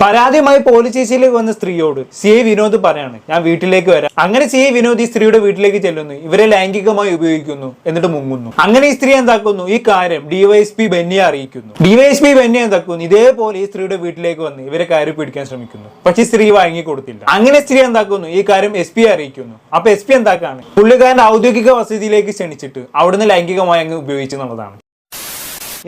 പരാതിയുമായി പോലീസ് സ്റ്റേഷനിലേക്ക് വന്ന സ്ത്രീയോട് സി ഐ വിനോദ് പറയാണ് ഞാൻ വീട്ടിലേക്ക് വരാം. അങ്ങനെ സി ഐ വിനോദ് ഈ സ്ത്രീയുടെ വീട്ടിലേക്ക് ചെല്ലുന്നു ഇവരെ ലൈംഗികമായി ഉപയോഗിക്കുന്നു എന്നിട്ട് മുങ്ങുന്നു. അങ്ങനെ ഈ സ്ത്രീ എന്താക്കുന്നു? ഈ കാര്യം ഡിവൈഎസ്പി ബെന്നിയെ അറിയിക്കുന്നു. ഡിവൈഎസ്പി ബെന്നി എന്താക്കുന്നു? ഇതേപോലെ ഈ സ്ത്രീയുടെ വീട്ടിലേക്ക് വന്ന് ഇവരെ കയറി പിടിക്കാൻ ശ്രമിക്കുന്നു. പക്ഷെ സ്ത്രീ വാങ്ങിക്കൊടുത്തില്ല അങ്ങനെ സ്ത്രീ എന്താക്കുന്നു? ഈ കാര്യം എസ് പി അറിയിക്കുന്നു. അപ്പൊ എസ് പി എന്താക്കാണ്? പുള്ളിക്കാരന്റെ ഔദ്യോഗിക വസതിയിലേക്ക് ക്ഷണിച്ചിട്ട് അവിടുന്ന് ലൈംഗികമായി അങ്ങ് ഉപയോഗിച്ചു എന്നുള്ളതാണ്.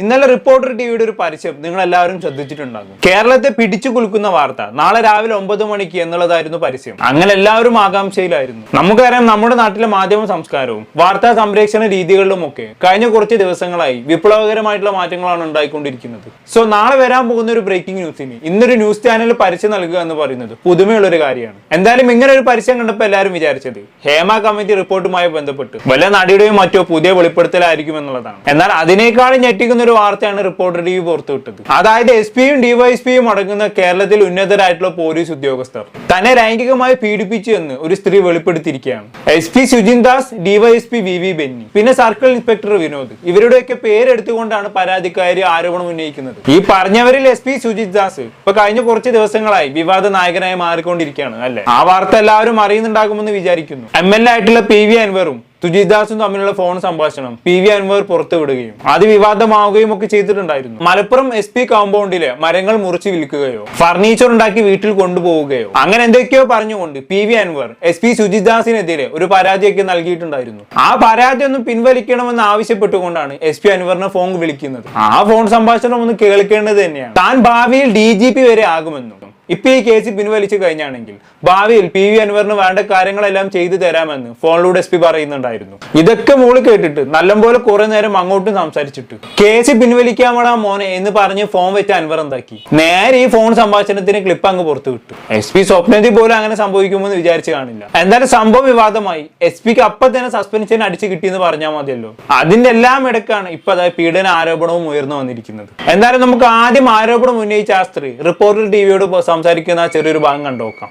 ഇന്നലെ റിപ്പോർട്ടർ ടിവിയുടെ ഒരു പരസ്യം നിങ്ങൾ എല്ലാവരും ശ്രദ്ധിച്ചിട്ടുണ്ടാകും. കേരളത്തെ പിടിച്ചു കുലുക്കുന്ന വാർത്ത നാളെ രാവിലെ ഒമ്പത് മണിക്ക് എന്നുള്ളതായിരുന്നു പരസ്യം അങ്ങനെ എല്ലാവരും ആകാംക്ഷയിലായിരുന്നു. നമുക്കറിയാം നമ്മുടെ നാട്ടിലെ മാധ്യമ സംസ്കാരവും വാർത്താ സംരക്ഷണ രീതികളിലും ഒക്കെ കഴിഞ്ഞ കുറച്ച് ദിവസങ്ങളായി വിപ്ലവകരമായിട്ടുള്ള മാറ്റങ്ങളാണ് ഉണ്ടായിക്കൊണ്ടിരിക്കുന്നത്. സോ നാളെ വരാൻ പോകുന്ന ഒരു ബ്രേക്കിംഗ് ന്യൂസിന് ഇന്നൊരു ന്യൂസ് ചാനൽ പരസ്യം നൽകുക എന്ന് പറയുന്നത് പുതുമയുള്ള ഒരു കാര്യമാണ്. എന്തായാലും ഇങ്ങനെ ഒരു പരസ്യം കണ്ടപ്പോൾ എല്ലാവരും വിചാരിച്ചത് ഹേമ കമ്മിറ്റി റിപ്പോർട്ടുമായി ബന്ധപ്പെട്ട് വല്ല നടിയുടെയും മറ്റോ പുതിയ വെളിപ്പെടുത്തലായിരിക്കും എന്നുള്ളതാണ്. എന്നാൽ അതിനേക്കാളും ഞെട്ടിക്കുന്ന ഒരു വാർത്തയാണ് റിപ്പോർട്ടർ ടി വി പുറത്തുവിട്ടത് അതായത് എസ് പിയും ഡിവൈഎസ്പിയും അടങ്ങുന്ന കേരളത്തിൽ ഉന്നതരായിട്ടുള്ള പോലീസ് ഉദ്യോഗസ്ഥർ തന്നെ ലൈംഗികമായി പീഡിപ്പിച്ചു എന്ന് ഒരു സ്ത്രീ വെളിപ്പെടുത്തിയിരിക്കുകയാണ്. S P Sujin Das DYSP V V Benny പിന്നെ സർക്കിൾ ഇൻസ്പെക്ടർ വിനോദ്. ഇവരുടെയൊക്കെ പേരെടുത്തുകൊണ്ടാണ് പരാതിക്കാരി ആരോപണം ഉന്നയിക്കുന്നത്. ഈ പറഞ്ഞവരിൽ എസ് പി സുജിത് ദാസ് ഇപ്പൊ കഴിഞ്ഞ കുറച്ച് ദിവസങ്ങളായി വിവാദ നായകനായി മാറിക്കൊണ്ടിരിക്കുകയാണ് അല്ലെ? ആ വാർത്ത എല്ലാവരും അറിയുന്നുണ്ടാകുമെന്ന് വിചാരിക്കുന്നു. എം എൽ എ ആയിട്ടുള്ള പി വി അൻവറും സുജിത് ദാസും തമ്മിലുള്ള ഫോൺ സംഭാഷണം പി വി അൻവർ പുറത്തുവിടുകയും അത് വിവാദമാവുകയും ഒക്കെ ചെയ്തിട്ടുണ്ടായിരുന്നു. മലപ്പുറം എസ് പി കോമ്പൗണ്ടിലെ മരങ്ങൾ മുറിച്ച് വിൽക്കുകയോ ഫർണിച്ചർ ഉണ്ടാക്കി വീട്ടിൽ കൊണ്ടുപോവുകയോ അങ്ങനെ എന്തൊക്കെയോ പറഞ്ഞുകൊണ്ട് P V Anvar S P സുജിദാസിനെതിരെ ഒരു പരാതിയൊക്കെ നൽകിയിട്ടുണ്ടായിരുന്നു. ആ പരാതി ഒന്ന് പിൻവലിക്കണമെന്ന് ആവശ്യപ്പെട്ടുകൊണ്ടാണ് എസ് പി അൻവറിനെ ഫോൺ വിളിക്കുന്നത്. ആ ഫോൺ സംഭാഷണം ഒന്ന് കേൾക്കേണ്ടത് തന്നെയാണ്. താൻ ഭാവിയിൽ ഡി വരെ ആകുമെന്നും ഇപ്പൊ ഈ കേസ് പിൻവലിച്ചു കഴിഞ്ഞാണെങ്കിൽ ഭാവിയിൽ പി വി അൻവറിന് വേണ്ട കാര്യങ്ങളെല്ലാം ചെയ്തു തരാമെന്ന് ഫോണിലൂടെ എസ് പി പറയുന്നുണ്ടായിരുന്നു. ഇതൊക്കെ മോൾ കേട്ടിട്ട് നല്ലപോലെ കുറെ നേരം അങ്ങോട്ടും സംസാരിച്ചിട്ട് കേസ് പിൻവലിക്കാമടാ മോനെ എന്ന് പറഞ്ഞ് ഫോൺ വെച്ച അൻവർ എന്താക്കി? നേരെ ഈ ഫോൺ സംഭാഷണത്തിന് ക്ലിപ്പ് അങ്ങ് പുറത്തു വിട്ടു. എസ് പി സ്വപ്നത്തിൽ പോലും അങ്ങനെ സംഭവിക്കുമെന്ന് വിചാരിച്ചു കാണില്ല. എന്തായാലും സംഭവം വിവാദമായി എസ് പിക്ക് അപ്പൊ തന്നെ സസ്പെൻഷൻ അടിച്ചു കിട്ടിയെന്ന് പറഞ്ഞാൽ മതിയല്ലോ. അതിന്റെ എല്ലാം ഇടക്കാണ് ഇപ്പൊ അതായത് പീഡന ആരോപണവും ഉയർന്നു വന്നിരിക്കുന്നത്. എന്തായാലും നമുക്ക് ആദ്യം ആരോപണം ഉന്നയിച്ച ആ സ്ത്രീ റിപ്പോർട്ടർ ടിവിയോട് സംസാരിക്കുന്ന ആ ചെറിയൊരു ഭാഗം കണ്ടു നോക്കാം.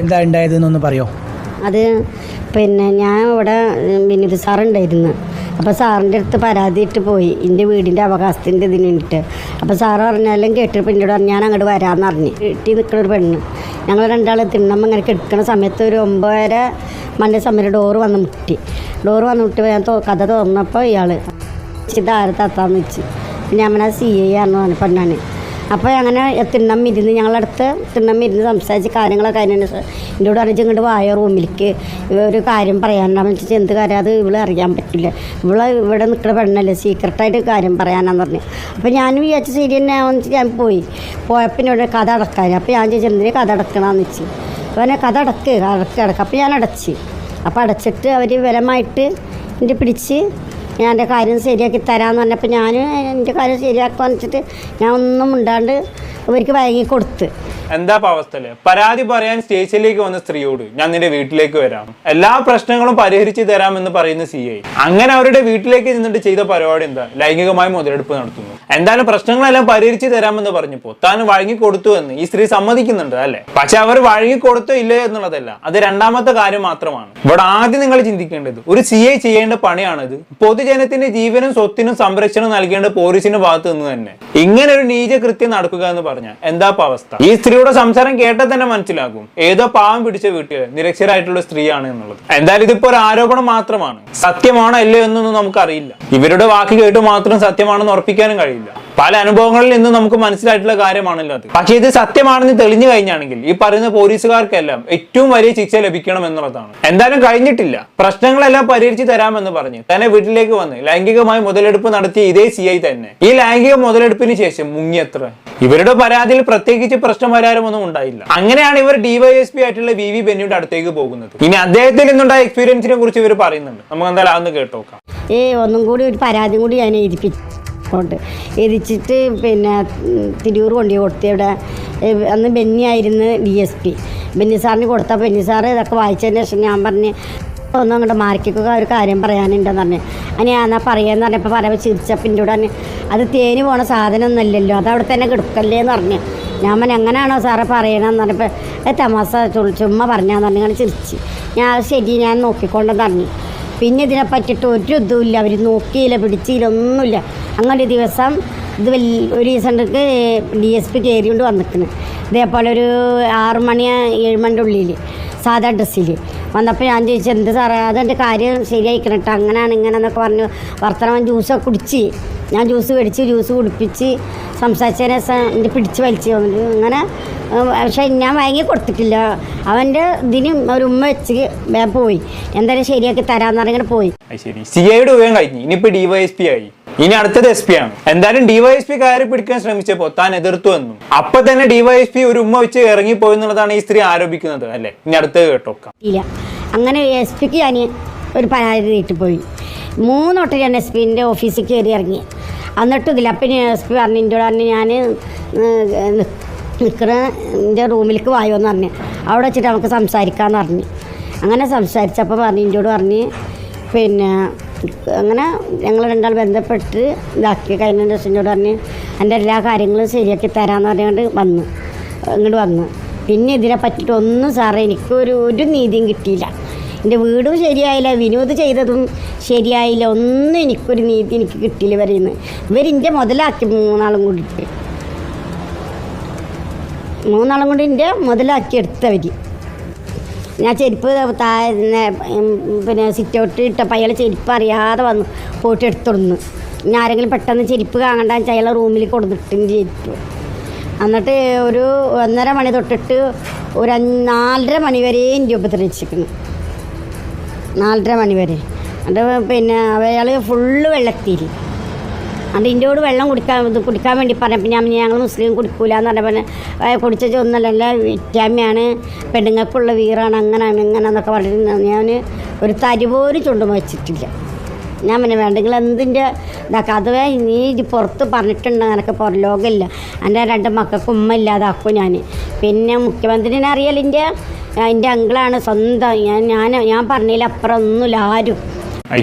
എന്താ ഉണ്ടായതെന്നൊന്ന് പറയോ? അത് പിന്നെ ഞാൻ ഇവിടെ വിനീത് സാറുണ്ടായിരുന്നു. അപ്പോൾ സാറിന്റെ അടുത്ത് പരാതി ഇട്ട് പോയി. എന്റെ വീടിന്റെ അവകാശത്തിന്റെ ഇതിന് വേണ്ടിയിട്ട്. അപ്പോൾ സാറ് പറഞ്ഞാലും കേട്ടിട്ട് പെണ്ണിനോട് പറഞ്ഞു ഞാൻ അങ്ങോട്ട് വരാമെന്ന് പറഞ്ഞു. വീട്ടിൽ നിൽക്കുന്ന ഒരു പെണ്ണ്. ഞങ്ങൾ രണ്ടാൾ തിണ്ണമ്മ ഇങ്ങനെ കിടക്കുന്ന സമയത്ത് ഒരു ഒമ്പതര മണി സമയം ഡോറ് വന്ന് മുട്ടി. ഡോറ് വന്ന് മുട്ടി ഞാൻ കഥ തുറന്നപ്പോൾ ഇയാൾ ഇതാരെ തത്താന്ന് വെച്ച്? ഞാൻ സി എ ആണെന്ന് പറഞ്ഞു പെണ്ണാണ്. അപ്പോൾ അങ്ങനെ തിണ്ണം ഇരുന്ന് ഞങ്ങളടുത്ത് തിണ്ണം ഇരുന്ന് സംസാരിച്ച് കാര്യങ്ങളൊക്കെ അതിന് എന്നോട് അറിയിച്ച് ഇങ്ങോട്ട് വായ റൂമിലേക്ക്. ഒരു കാര്യം പറയാനാണെന്ന് വെച്ചാൽ എന്ത് കാര്യം? അത് ഇവൾ അറിയാൻ പറ്റില്ല. ഇവൾ ഇവിടെ നിൽക്കുന്ന പെണ്ണല്ലേ. സീക്രട്ടായിട്ട് കാര്യം പറയാനാന്ന് പറഞ്ഞു. അപ്പോൾ ഞാനും വിചാരിച്ച ശരി തന്നെ ഞാൻ പോയി. പോയപ്പോൾ എന്നോട് കഥ അടക്കാൻ അപ്പോൾ ഞാൻ ചോദിച്ചു എന്തിനാ കഥ അടക്കണമെന്ന് വെച്ച് അവനെ കഥ അടക്ക് അടക്ക് അടക്കുക അപ്പോൾ ഞാൻ അടച്ച്. അപ്പോൾ അടച്ചിട്ട് അവർ വിലമായിട്ട് എന്റെ പിടിച്ച് ഞാൻ എന്റെ കാര്യം ശരിയാക്കി തരാമെന്ന് പറഞ്ഞപ്പോൾ ഞാൻ എന്റെ കാര്യം ശരിയാക്കാൻ വെച്ചിട്ട് ഞാൻ ഒന്നും ഉണ്ടാണ്ട് അവർക്ക് വഴങ്ങി കൊടുത്ത്. എന്താ അവസ്ഥ പരാതി പറയാൻ സ്റ്റേഷനിലേക്ക് വന്ന സ്ത്രീയോട് ഞാൻ നിന്റെ വീട്ടിലേക്ക് വരാം. എല്ലാ പ്രശ്നങ്ങളും പരിഹരിച്ചു എന്ന് പറയുന്ന സി ഐ അങ്ങനെ അവരുടെ വീട്ടിലേക്ക് നിന്നിട്ട് ചെയ്ത പരിപാടി എന്താ? ലൈംഗികമായി മുതലെടുപ്പ് നടത്തുന്നു. എന്തായാലും പ്രശ്നങ്ങളെല്ലാം പരിഹരിച്ചു തരാമെന്ന് പറഞ്ഞപ്പോ താൻ വഴങ്ങി കൊടുത്തു എന്ന് ഈ സ്ത്രീ സമ്മതിക്കുന്നുണ്ട് അല്ലെ? പക്ഷെ അവർ വഴങ്ങി കൊടുത്തോ ഇല്ലേ എന്നുള്ളതല്ല. അത് രണ്ടാമത്തെ കാര്യം മാത്രമാണ്. ഇവിടെ ആദ്യം നിങ്ങൾ ചിന്തിക്കേണ്ടത് ഒരു സി ഐ ചെയ്യേണ്ട പണിയാണിത്. പൊതുജനത്തിന്റെ ജീവനും സ്വത്തിനും സംരക്ഷണം നൽകേണ്ട പോലീസിന്റെ ഭാഗത്ത് നിന്ന് തന്നെ. ഇങ്ങനെ ഒരു നീച കൃത്യം നടക്കുക എന്ന് പറഞ്ഞാൽ എന്താ അവസ്ഥ? ഈ സ്ത്രീയുടെ സംസാരം കേട്ടാൽ തന്നെ മനസ്സിലാകും. ഏതോ പാവം പിടിച്ച വീട്ടിലെ നിരക്ഷരായിട്ടുള്ള സ്ത്രീയാണ് എന്നുള്ളത്. എന്തായാലും ഇതിപ്പോ ഒരു ആരോപണം മാത്രമാണ്. സത്യമാണോ അല്ലയോ എന്നൊന്നും നമുക്കറിയില്ല. ഇവരുടെ വാക്ക് കേട്ട് മാത്രം സത്യമാണെന്ന് ഉറപ്പിക്കാനും കഴിയില്ല. പല അനുഭവങ്ങളിൽ നിന്ന് നമുക്ക് മനസ്സിലായിട്ടുള്ള കാര്യമാണല്ലോ അത്. പക്ഷേ ഇത് സത്യമാണെന്ന് തെളിഞ്ഞു കഴിഞ്ഞാണെങ്കിൽ ഈ പറയുന്ന പോലീസുകാർക്കെല്ലാം ഏറ്റവും വലിയ ശിക്ഷ ലഭിക്കണം എന്നുള്ളതാണ്. എന്തായാലും കഴിഞ്ഞിട്ടില്ല. പ്രശ്നങ്ങളെല്ലാം പരിഹരിച്ചു തരാമെന്ന് പറഞ്ഞ്. തന്നെ വീട്ടിലേക്ക് വന്ന് ലൈംഗികമായി മുതലെടുപ്പ് നടത്തിയ ഇതേ സി ഐ തന്നെ. ഈ ലൈംഗിക മുതലെടുപ്പിന് ശേഷം മുങ്ങിയത്ര. ഇവരുടെ പരാതിയിൽ പ്രത്യേകിച്ച് പ്രശ്നപരിഹാരമൊന്നും ഉണ്ടായില്ല. അങ്ങനെയാണ് ഇവർ ഡിവൈഎസ്പി ആയിട്ടുള്ള വി വി ബെന്നിയുടെ അടുത്തേക്ക് പോകുന്നത്. ഇനി അദ്ദേഹത്തിൽ നിന്നുണ്ടായ എക്സ്പീരിയൻസിനെ കുറിച്ച് ഇവർ പറയുന്നുണ്ട്. നമുക്ക് എന്തായാലും അതൊന്ന് കേട്ടോക്കാം. ഏ ഒന്നും കൂടി ഒരു പരാതി കൂടി ഞാൻ എഴുതിപ്പിച്ചുകൊണ്ട് എരിച്ചിട്ട് പിന്നെ തിരൂർ കൊണ്ടു കൊടുത്തു ഇവിടെ അന്ന് അന്ന് ബെന്നിയായിരുന്നു ഡി എസ് പി ബെന്നി സാറിന് കൊടുത്താൽ ബെന്നി സാറ് ഇതൊക്കെ വായിച്ചതിന് ശേഷം ഞാൻ പറഞ്ഞ് ഒന്നും അങ്ങോട്ട് മാർക്കിക്കുക ഒരു കാര്യം പറയാനുണ്ടെന്ന് പറഞ്ഞു. ഞാൻ എന്നാ പറയാന്ന് പറഞ്ഞപ്പോൾ പറയുമ്പോൾ ചിരിച്ചപ്പം കൂടെ അത് തേനി പോണ സാധനമൊന്നുമല്ലല്ലോ അത് അവിടെ തന്നെ കിടക്കല്ലേ എന്ന് പറഞ്ഞു. ഞാൻ പറഞ്ഞു എങ്ങനെയാണോ സാറേ പറയണമെന്ന് പറഞ്ഞപ്പോൾ തമാസ ചുമ്മാ പറഞ്ഞാന്ന് പറഞ്ഞു അങ്ങനെ ചിരിച്ച്. ഞാൻ ശരി ഞാൻ നോക്കിക്കൊണ്ടെന്ന് പറഞ്ഞു. പിന്നെ ഇതിനെ പറ്റിയിട്ട് ഒരു ഇതുമില്ല. അവർ നോക്കിയില്ല പിടിച്ചില്ല അങ്ങനെ ദിവസം ഇത് ഒരു ദിവസം ഡി എസ് പി കയറിക്കൊണ്ട് വന്നിക്കുന്നു ഇതേപോലെ ഒരു ആറ് മണി ഏഴ് മണിന്റെ ഉള്ളിൽ സാധാ ഡ്രസ്സിൽ വന്നപ്പോൾ ഞാൻ ചോദിച്ചു എന്ത് സാറേ? അതെന്റെ കാര്യം ശരിയായിക്കണം കേട്ടോ അങ്ങനെയാണ് ഇങ്ങനെ എന്നൊക്കെ പറഞ്ഞു. വർത്തമാനം ജ്യൂസൊക്കെ കുടിച്ച് ഞാൻ ജ്യൂസ് മേടിച്ച് ജ്യൂസ് കുടിപ്പിച്ച് സംസാരിച്ചതിനെ എന്റെ പിടിച്ച് വലിച്ചു വന്നിട്ട് അങ്ങനെ പക്ഷെ ഞാൻ വാങ്ങി കൊടുത്തിട്ടില്ല. അവന്റെ ഇതിന് ഒരു ഉമ്മ വെച്ച് പോയി. എന്തായാലും ശരിയാക്കി തരാമെന്ന് പറഞ്ഞിങ്ങനെ പോയി. സിഐയുടെ ശരി. സി ഐയുടെ ഉപയോഗം കഴിഞ്ഞു. ഇനിയിപ്പോ ഡിവൈഎസ്പി ആയി. ഇനി അടുത്തത് എസ് പി ആണ്. എന്തായാലും ഡിവൈഎസ്പി കയറി പിടിക്കാൻ ശ്രമിച്ചപ്പോ താൻ എതിർത്തു വന്നു അപ്പൊ തന്നെ ഡിവൈഎസ്പി ഒരു ഉമ്മ വെച്ച് ഇറങ്ങിപ്പോയി എന്നുള്ളതാണ് ഈ സ്ത്രീ ആരോപിക്കുന്നത് അല്ലേ? ഇനി അടുത്തത് കേട്ടോക്കാം. ഇല്ല. അങ്ങനെ എസ് പിക്ക് ഞാൻ ഒരു പരാതി നീട്ടി പോയി മൂന്ന് തൊട്ട് ഞാൻ എസ് പിന്റെ ഓഫീസിൽ കയറി ഇറങ്ങി. എന്നിട്ട് ഇതില്ല അപ്പം എസ് പി പറഞ്ഞു എന്റെ പറഞ്ഞു ഞാൻ നിൽക്കുന്ന എന്റെ റൂമിലേക്ക് വായോ എന്ന് പറഞ്ഞു. അവിടെ വെച്ചിട്ട് നമുക്ക് സംസാരിക്കാമെന്ന് പറഞ്ഞു. അങ്ങനെ സംസാരിച്ചപ്പോൾ പറഞ്ഞു എന്നോട് പറഞ്ഞ് പിന്നെ അങ്ങനെ ഞങ്ങൾ രണ്ടാൾ ബന്ധപ്പെട്ട് ഇതാക്കി കഴിഞ്ഞ ദിവസത്തിനോട് പറഞ്ഞ് എന്റെ എല്ലാ കാര്യങ്ങളും ശരിയാക്കി തരാമെന്ന് പറഞ്ഞുകൊണ്ട് വന്നു ഇങ്ങോട്ട് വന്നു. പിന്നെ ഇതിനെ പറ്റിയിട്ട് ഒന്നും സാറേ എനിക്കൊരു ഒരു നീതിയും കിട്ടിയില്ല. എന്റെ വീടും ശരിയായില്ല വിനോദ് ചെയ്തതും ശരിയായില്ല. ഒന്നും എനിക്കൊരു നീതി എനിക്ക് കിട്ടിയില്ല വരെയെന്ന് ഇവരിന്റെ മുതലാക്കി മൂന്നാളും കൂടിയിട്ട് മൂന്നാളും കൂടി എന്റെ മുതലാക്കി എടുത്തവർ ഞാൻ ചെരുപ്പ് താഴ്ന്ന പിന്നെ സിറ്റ് ഔട്ട് ഇട്ടപ്പോൾ അയാൾ ചെരുപ്പ് അറിയാതെ വന്ന് പോയിട്ട് എടുത്തുടന്ന്. ഞാൻ ആരെങ്കിലും പെട്ടെന്ന് ചെരുപ്പ് കാണണ്ട അയാളെ റൂമിൽ കൊടുത്തിട്ട് ചെരുപ്പ്. എന്നിട്ട് ഒരു ഒന്നര മണി തൊട്ടിട്ട് ഒരു നാലര മണി വരെ എന്റെ ഉപദ്രവിച്ചിരിക്കുന്നു. നാലര മണി വരെ. അത് പിന്നെ അയാൾ ഫുള്ള് വെള്ളത്തിരി അത് ഇന്റെയോട് വെള്ളം കുടിക്കാൻ കുടിക്കാൻ വേണ്ടി പറഞ്ഞപ്പോൾ ഞാൻ ഞങ്ങൾ മുസ്ലിം കുടിക്കൂല എന്ന് പറഞ്ഞപ്പോൾ കുടിച്ച ഒന്നല്ല വിറ്റാമിയാണ് പെണ്ണുങ്ങൾക്കുള്ള വീറാണ് അങ്ങനെയാണ് ഇങ്ങനെ എന്നൊക്കെ പറഞ്ഞിട്ട് ഞാൻ ഒരു തരി പോലും ചുണ്ടും വെച്ചിട്ടില്ല. ഞാൻ പിന്നെ വേണ്ടെങ്കിൽ എന്തിന്റെ ഇതാക്കാം അത് നീ പുറത്ത് പറഞ്ഞിട്ടുണ്ട് നിനക്ക് പുറലോകമില്ല എന്റെ രണ്ട് മക്കൾക്ക് ഉമ്മ ഇല്ലാതാക്കും ഞാൻ. പിന്നെ മുഖ്യമന്ത്രിനെ അറിയാലിന്റെ? എന്റെ അങ്കിളാണ് സ്വന്തം. ഞാൻ ഞാൻ ഞാൻ പറഞ്ഞതിൽ അപ്പുറം ഒന്നുമില്ല ആരും.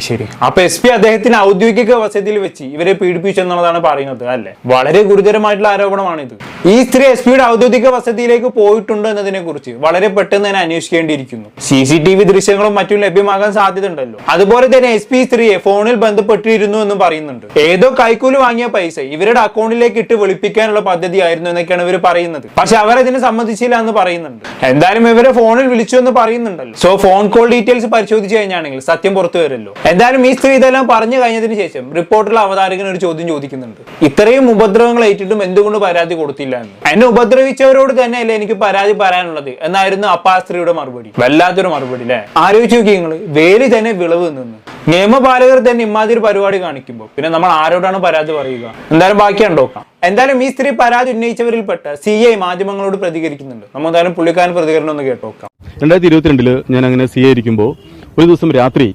ശരി. അപ്പൊ എസ് പി അദ്ദേഹത്തിന് ഔദ്യോഗിക വസതിയിൽ വെച്ച് ഇവരെ പീഡിപ്പിച്ചു എന്നുള്ളതാണ് പറയുന്നത് അല്ലെ? വളരെ ഗുരുതരമായിട്ടുള്ള ആരോപണമാണ് ഇത് ഈ സ്ത്രീ എസ് പിയുടെ ഔദ്യോഗിക വസതിയിലേക്ക് പോയിട്ടുണ്ട് എന്നതിനെ കുറിച്ച് വളരെ പെട്ടെന്ന് തന്നെ അന്വേഷിക്കേണ്ടിയിരിക്കുന്നു. സി സി ടി വി ദൃശ്യങ്ങളും മറ്റും ലഭ്യമാകാൻ സാധ്യതയുണ്ടല്ലോ. അതുപോലെ തന്നെ എസ് പി സ്ത്രീയെ ഫോണിൽ ബന്ധപ്പെട്ടിരുന്നു എന്നും പറയുന്നുണ്ട്. ഏതോ കൈക്കൂലി വാങ്ങിയ പൈസ ഇവരുടെ അക്കൗണ്ടിലേക്ക് ഇട്ട് വെളുപ്പിക്കാനുള്ള പദ്ധതിയായിരുന്നു എന്നൊക്കെയാണ് ഇവർ പറയുന്നത്. പക്ഷെ അവരതിനെ സംബന്ധിച്ചില്ല എന്ന് പറയുന്നുണ്ട്. എന്തായാലും ഇവരെ ഫോണിൽ വിളിച്ചു എന്ന് പറയുന്നുണ്ടല്ലോ. സോ ഫോൺ കോൾ ഡീറ്റെയിൽസ് പരിശോധിച്ച് കഴിഞ്ഞാണെങ്കിൽ സത്യം പുറത്തു വരുമല്ലോ എന്തായാലും ഈ സ്ത്രീ ഇതെല്ലാം പറഞ്ഞു കഴിഞ്ഞതിന് ശേഷം റിപ്പോർട്ടിൽ അവതാരകൻ ഒരു ചോദ്യം ചോദിക്കുന്നുണ്ട്. ഇത്രയും ഉപദ്രവങ്ങൾ ഏറ്റിട്ടും എന്തുകൊണ്ട് പരാതി കൊടുത്തില്ല എന്ന്. എന്നെ ഉപദ്രവിച്ചവരോട് തന്നെയല്ലേ എനിക്ക് പരാതി പറയാനുള്ളത്? എന്നായിരുന്നു അപ്പ സ്ത്രീയുടെ മറുപടി. വല്ലാത്തൊരു മറുപടി അല്ലേ? ആലോചിച്ച് നോക്കി നിങ്ങൾ വേലി തന്നെ വിളവ് നിന്ന്. നിയമപാലകർ തന്നെ ഇമാതിരി പരിപാടി കാണിക്കുമ്പോൾ പിന്നെ നമ്മൾ ആരോടാണ് പരാതി പറയുക? എന്തായാലും ബാക്കി കണ്ടോക്കാം എന്തായാലും ഈ സ്ത്രീ പരാതി ഉന്നയിച്ചവരിൽപ്പെട്ട സി ഐ മാധ്യമങ്ങളോട് പ്രതികരിക്കുന്നുണ്ട്. നമ്മൾ എന്തായാലും പുള്ളിക്കാരൻ പ്രതികരണം ഒന്ന് കേട്ടോക്കാം. രണ്ടായിരത്തി ഇരുപത്തിരണ്ടിൽ ഞാൻ അങ്ങനെ സി ഐ ഇരിക്കുമ്പോൾ ഒരു ദിവസം രാത്രി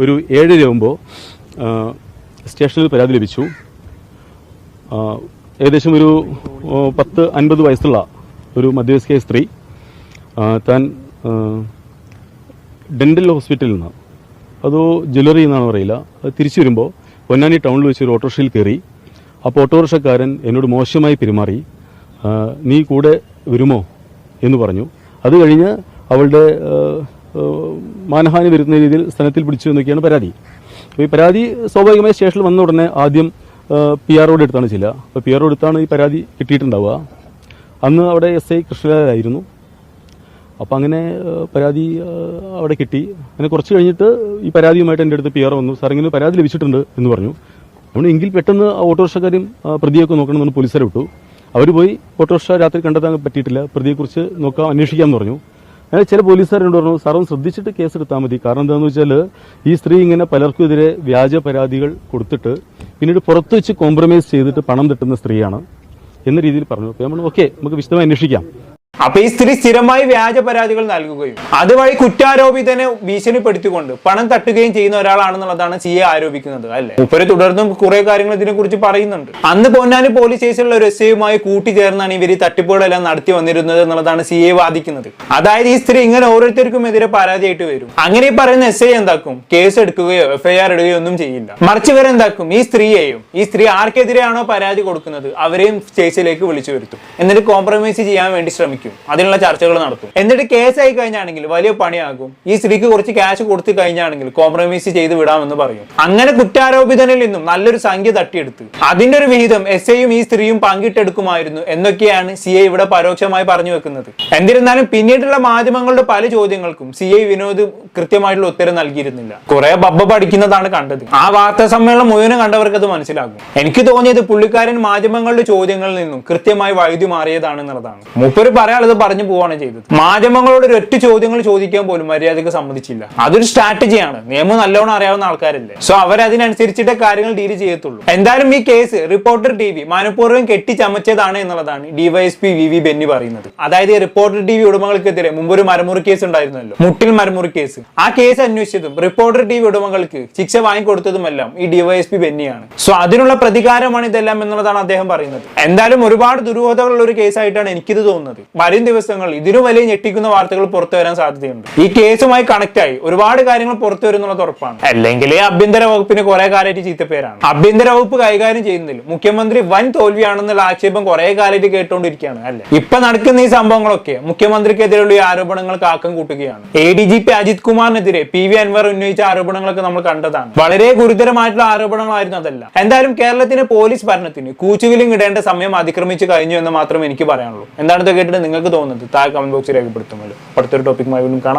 ഒരു ഏഴരയാകുമ്പോൾ സ്റ്റേഷനിൽ പരാതി ലഭിച്ചു. ഏകദേശം ഒരു പത്ത് അൻപത് വയസ്സുള്ള ഒരു മധ്യവയസ്കയായ സ്ത്രീ താൻ ഡെന്റൽ ഹോസ്പിറ്റലിൽ നിന്ന് അതോ ജ്വല്ലറി എന്നാണ് അറിയില്ല അത് തിരിച്ചു വരുമ്പോൾ പൊന്നാനി ടൗണിൽ വെച്ച് ഒരു ഓട്ടോറിക്ഷയിൽ കയറി അപ്പോൾ ഓട്ടോറിക്ഷക്കാരൻ എന്നോട് മോശമായി പെരുമാറി നീ കൂടെ വരുമോ? എന്ന് പറഞ്ഞു. അത് കഴിഞ്ഞ് അവളുടെ മാനഹാനി വരുന്ന രീതിയിൽ സ്ഥലത്തിൽ പിടിച്ചു എന്നൊക്കെയാണ് പരാതി. അപ്പോൾ ഈ പരാതി സ്വാഭാവികമായി സ്റ്റേഷനിൽ വന്ന ഉടനെ ആദ്യം പി ആർ റോഡ് എടുത്താണ് ചില അപ്പോൾ പി ആർ എടുത്താണ് ഈ പരാതി കിട്ടിയിട്ടുണ്ടാവുക. അന്ന് അവിടെ എസ് ഐ കൃഷ്ണരാജായിരുന്നു അപ്പോൾ അങ്ങനെ പരാതി അവിടെ കിട്ടി. അങ്ങനെ കുറച്ച് കഴിഞ്ഞിട്ട് ഈ പരാതിയുമായിട്ട് എന്റെ അടുത്ത് പി ആർ വന്നു. സാർ ഇങ്ങനെ പരാതി ലഭിച്ചിട്ടുണ്ട് എന്ന് പറഞ്ഞു. നമ്മൾ എങ്കിൽ പെട്ടെന്ന് ഓട്ടോറിക്ഷക്കാരും പ്രതിയൊക്കെ നോക്കണമെന്ന് പോലീസുകാരെ വിട്ടു. അവർ പോയി ഓട്ടോറിക്ഷ രാത്രി കണ്ടെത്താൻ പറ്റിയിട്ടില്ല. പ്രതിയെക്കുറിച്ച് നോക്കാം അന്വേഷിക്കാമെന്ന് പറഞ്ഞു. അങ്ങനെ ചില പോലീസുകാരോട് പറഞ്ഞു സാറും ശ്രദ്ധിച്ചിട്ട് കേസ് എടുത്താൽ മതി. കാരണം എന്താണെന്ന് വെച്ചാൽ ഈ സ്ത്രീ ഇങ്ങനെ പലർക്കും എതിരെ വ്യാജ പരാതികൾ കൊടുത്തിട്ട് പിന്നീട് പുറത്തു വെച്ച് കോംപ്രമൈസ് ചെയ്തിട്ട് പണം തട്ടുന്ന സ്ത്രീയാണ് എന്ന രീതിയിൽ പറഞ്ഞു. അപ്പോൾ നമ്മൾ ഓക്കെ നമുക്ക് വിശദമായി അന്വേഷിക്കാം. അപ്പൊ ഈ സ്ത്രീ സ്ഥിരമായി വ്യാജ പരാതികൾ നൽകുകയും അതുവഴി കുറ്റാരോപിതനെ ഭീഷണിപ്പെടുത്തിക്കൊണ്ട് പണം തട്ടുകയും ചെയ്യുന്ന ഒരാളാണെന്നുള്ളതാണ് സി എ ആരോപിക്കുന്നത് അല്ലെ? ഉപ്പര് തുടർന്നും കുറെ കാര്യങ്ങൾ ഇതിനെ കുറിച്ച് പറയുന്നുണ്ട്. അന്ന് പൊന്നാനി പോലീസ് സ്റ്റേഷനിലെ ഒരു എസ് ഐയുമായി കൂട്ടിച്ചേർന്നാണ് ഇവർ ഈ തട്ടിപ്പുകളെല്ലാം നടത്തി വന്നിരുന്നത് എന്നുള്ളതാണ് സി എ വാദിക്കുന്നത്. അതായത് ഈ സ്ത്രീ ഇങ്ങനെ ഓരോരുത്തർക്കും എതിരെ പരാതിയായിട്ട് വരും. അങ്ങനെ പറയുന്ന എസ് ഐ എന്താക്കും? കേസ് എടുക്കുകയോ എഫ്ഐആർ ഇടുകയോ ഒന്നും ചെയ്യില്ല. മറിച്ച് വരെ ഇവരെന്താക്കും ഈ സ്ത്രീയെയും ഈ സ്ത്രീ ആർക്കെതിരെയാണോ പരാതി കൊടുക്കുന്നത് അവരെയും സ്റ്റേഷനിലേക്ക് വിളിച്ചു വരുത്തും. എന്നിട്ട് കോംപ്രമൈസ് ചെയ്യാൻ വേണ്ടി ശ്രമിക്കും. വിളിക്കും അതിനുള്ള ചർച്ചകൾ നടത്തും. എന്നിട്ട് കേസ് ആയി കഴിഞ്ഞാണെങ്കിൽ വലിയ പണിയാകും. ഈ സ്ത്രീക്ക് കുറച്ച് ക്യാഷ് കൊടുത്തു കഴിഞ്ഞാണെങ്കിൽ കോംപ്രമൈസ് ചെയ്ത് വിടാമെന്ന് പറയും. അങ്ങനെ കുറ്റാരോപിതനിൽ നിന്നും നല്ലൊരു സംഖ്യ തട്ടിയെടുത്ത്. അതിന്റെ ഒരു വിഹിതം എസ് ഐയും ഈ സ്ത്രീയും പങ്കിട്ടെടുക്കുമായിരുന്നു എന്നൊക്കെയാണ് സി ഐ ഇവിടെ പരോക്ഷമായി പറഞ്ഞു വെക്കുന്നത്. എന്നിരുന്നാലും പിന്നീടുള്ള മാധ്യമങ്ങളുടെ പല ചോദ്യങ്ങൾക്കും സി ഐ വിനോദ് കൃത്യമായിട്ടുള്ള ഉത്തരം നൽകിയിരുന്നില്ല. കുറെ ബബ്ബ പഠിക്കുന്നതാണ് കണ്ടത്. ആ വാർത്താ സമ്മേളനം മുഴുവനും കണ്ടവർക്ക് അത് മനസ്സിലാകും. എനിക്ക് തോന്നിയത് പുള്ളിക്കാരൻ മാധ്യമങ്ങളുടെ ചോദ്യങ്ങളിൽ നിന്നും കൃത്യമായി വൈദ്യു മാറിയതാണെന്നുള്ളതാണ്. മൂപ്പര് പറയാനുള്ളത് പറഞ്ഞു പോവാണ് ചെയ്തത്. മാധ്യമങ്ങളോട് ഒരൊറ്റ ചോദ്യങ്ങൾ ചോദിക്കാൻ പോലും മര്യാദയ്ക്ക് സമ്മതിച്ചില്ല. അതൊരു സ്ട്രാറ്റജിയാണ്. നിയമം നല്ലോണം അറിയാവുന്ന ആൾക്കാരല്ലേ. സോ അവരതിനനുസരിച്ചിട്ടേ കാര്യങ്ങൾ ഡീൽ ചെയ്യത്തുള്ളൂ. എന്തായാലും ഈ കേസ് റിപ്പോർട്ടർ ടി വി മനഃപൂർവം കെട്ടിച്ചമച്ചതാണ് എന്നുള്ളതാണ് ഡിവൈഎസ്പി വി വി ബെന്നി പറയുന്നത്. അതായത് റിപ്പോർട്ടർ ടി വി ഉടമകൾക്കെതിരെ മുമ്പ് ഒരു മരമുറി കേസ് ഉണ്ടായിരുന്നല്ലോ. മുട്ടിൽ മരമുറി കേസ് ആ കേസ് അന്വേഷിച്ചതും റിപ്പോർട്ടർ ടി വി ഉടമകൾക്ക് ശിക്ഷ വാങ്ങിക്കൊടുത്തതുമെല്ലാം ഈ ഡിവൈഎസ്പി ബെന്നിയാണ് സോ അതിനുള്ള പ്രതികാരമാണ് ഇതെല്ലാം എന്നുള്ളതാണ് അദ്ദേഹം പറയുന്നത്. എന്തായാലും ഒരുപാട് ദുരൂഹതകളുള്ള ഒരു കേസായിട്ടാണ് എനിക്കിത് തോന്നുന്നത്. വരും ദിവസങ്ങൾ ഇതിനു വലിയ ഞെട്ടിക്കുന്ന വാർത്തകൾ പുറത്തു വരാൻ സാധ്യതയുണ്ട്. ഈ കേസുമായി കണക്ട് ആയി ഒരുപാട് കാര്യങ്ങൾ പുറത്തു വരുന്നുള്ളത് ഉറപ്പാണ്. അല്ലെങ്കിൽ ആഭ്യന്തര വകുപ്പിന് കുറെ കാലമായിട്ട് ചീത്തപ്പേരാണ്. ആഭ്യന്തര വകുപ്പ് കൈകാര്യം ചെയ്യുന്നതിൽ മുഖ്യമന്ത്രി വൻ തോൽവിയാണെന്നുള്ള ആക്ഷേപം കുറെ കാലമായിട്ട് കേട്ടുകൊണ്ടിരിക്കുകയാണ് അല്ലെ? ഇപ്പൊ നടക്കുന്ന ഈ സംഭവങ്ങളൊക്കെ മുഖ്യമന്ത്രിക്കെതിരെയുള്ള ഈ ആരോപണങ്ങൾ കാക്കം കൂട്ടുകയാണ്. A D G P Ajith കുമാറിനെതിരെ P V Anvar ഉന്നയിച്ച ആരോപണങ്ങളൊക്കെ നമ്മൾ കണ്ടതാണ്. വളരെ ഗുരുതരമായിട്ടുള്ള ആരോപണങ്ങളായിരുന്നു അതല്ല. എന്തായാലും കേരളത്തിലെ പോലീസ് ഭരണത്തിന് കൂച്ചുവിലും ഇടേണ്ട സമയം അതിക്രമിച്ചു കഴിഞ്ഞു എന്ന് മാത്രമേ എനിക്ക് പറയാനുള്ളൂ. എന്താണ് കേട്ടിട്ട് നിങ്ങൾക്ക് തോന്നുന്നത് താഴെ കമന്റ് ബോക്സിൽ രേഖപ്പെടുത്തുമല്ലോ അടുത്തൊരു ടോപ്പിക്കുമായി വീണ്ടും കാണാം.